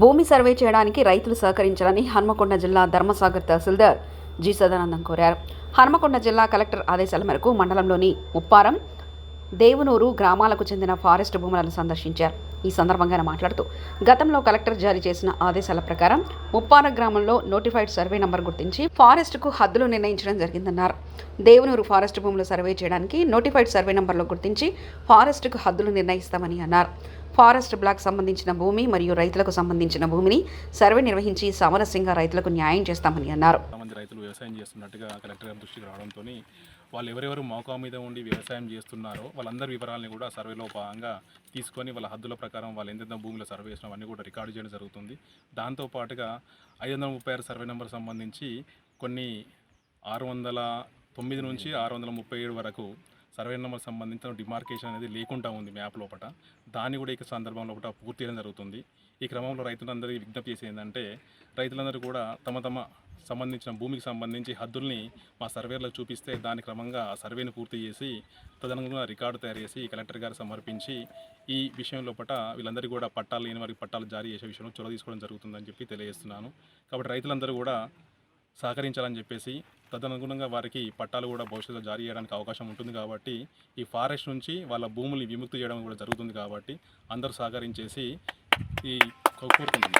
భూమి సర్వే చేయడానికి రైతులు సహకరించాలని హన్మకొండ జిల్లా ధర్మసాగర్ తహసీల్దార్ జి సదానందం కోరారు. హన్మకొండ జిల్లా కలెక్టర్ ఆదేశాల మేరకు మండలంలోని ఉప్పారం దేవునూరు గ్రామాలకు చెందిన ఫారెస్ట్ భూములను సందర్శించారు. ఈ సందర్భంగా ఆయన మాట్లాడుతూ గతంలో కలెక్టర్ జారీ చేసిన ఆదేశాల ప్రకారం ముప్పార గ్రామంలో నోటిఫైడ్ సర్వే నంబర్ గుర్తించి ఫారెస్ట్కు హద్దులు నిర్ణయించడం జరిగిందన్నారు. దేవునూరు ఫారెస్ట్ భూములు సర్వే చేయడానికి నోటిఫైడ్ సర్వే నంబర్లో గుర్తించి ఫారెస్ట్కు హద్దులు నిర్ణయిస్తామని అన్నారు. ఫారెస్ట్ బ్లాక్ సంబంధించిన భూమి మరియు రైతులకు సంబంధించిన భూమిని సర్వే నిర్వహించి సమరస్యంగా రైతులకు న్యాయం చేస్తామని అన్నారు. రైతులు వ్యవసాయం చేస్తున్నట్టుగా కలెక్టర్ గారి దృష్టికి రావడంతో వాళ్ళు ఎవరెవరు మోకా మీద ఉండి వ్యవసాయం చేస్తున్నారో వాళ్ళందరి వివరాలని కూడా సర్వేలో భాగంగా తీసుకొని వాళ్ళ హద్దుల ప్రకారం వాళ్ళు ఎంతెంత భూమిలో సర్వే చేసిన అవన్నీ కూడా రికార్డు చేయడం జరుగుతుంది. దాంతో పాటుగా ఐదు వందల ముప్పై ఆరు సర్వే నెంబర్ సంబంధించి కొన్ని ఆరు వందల తొమ్మిది నుంచి ఆరు వందల ముప్పై ఏడు వరకు సర్వే నెంబర్ సంబంధించిన డిమార్కేషన్ అనేది లేకుండా ఉంది మ్యాప్ లోపల దాన్ని కూడా ఈ సందర్భంలో ఒకట పూర్తి చేయడం జరుగుతుంది. ఈ క్రమంలో రైతులందరికీ విజ్ఞప్తి చేసేది ఏంటంటే రైతులందరూ కూడా తమ తమ సంబంధించిన భూమికి సంబంధించి హద్దుల్ని మా సర్వేలో చూపిస్తే దాని క్రమంగా సర్వేని పూర్తి చేసి తదనుగుణంగా రికార్డు తయారు చేసి కలెక్టర్ గారు సమర్పించి ఈ విషయం లోపల వీళ్ళందరికీ కూడా పట్టాలు లేని వారికి పట్టాలు జారీ చేసే విషయంలో చొరవ తీసుకోవడం జరుగుతుందని చెప్పి తెలియజేస్తున్నాను. కాబట్టి రైతులందరూ కూడా సహకరించాలని చెప్పేసి తదనుగుణంగా వారికి పట్టాలు కూడా భవిష్యత్తులో జారీ చేయడానికి అవకాశం ఉంటుంది కాబట్టి ఈ ఫారెస్ట్ నుంచి వాళ్ళ భూముల్ని విముక్తి చేయడం కూడా జరుగుతుంది కాబట్టి అందరూ సహకరించేసి ఈ కోరుకుంటున్నాం.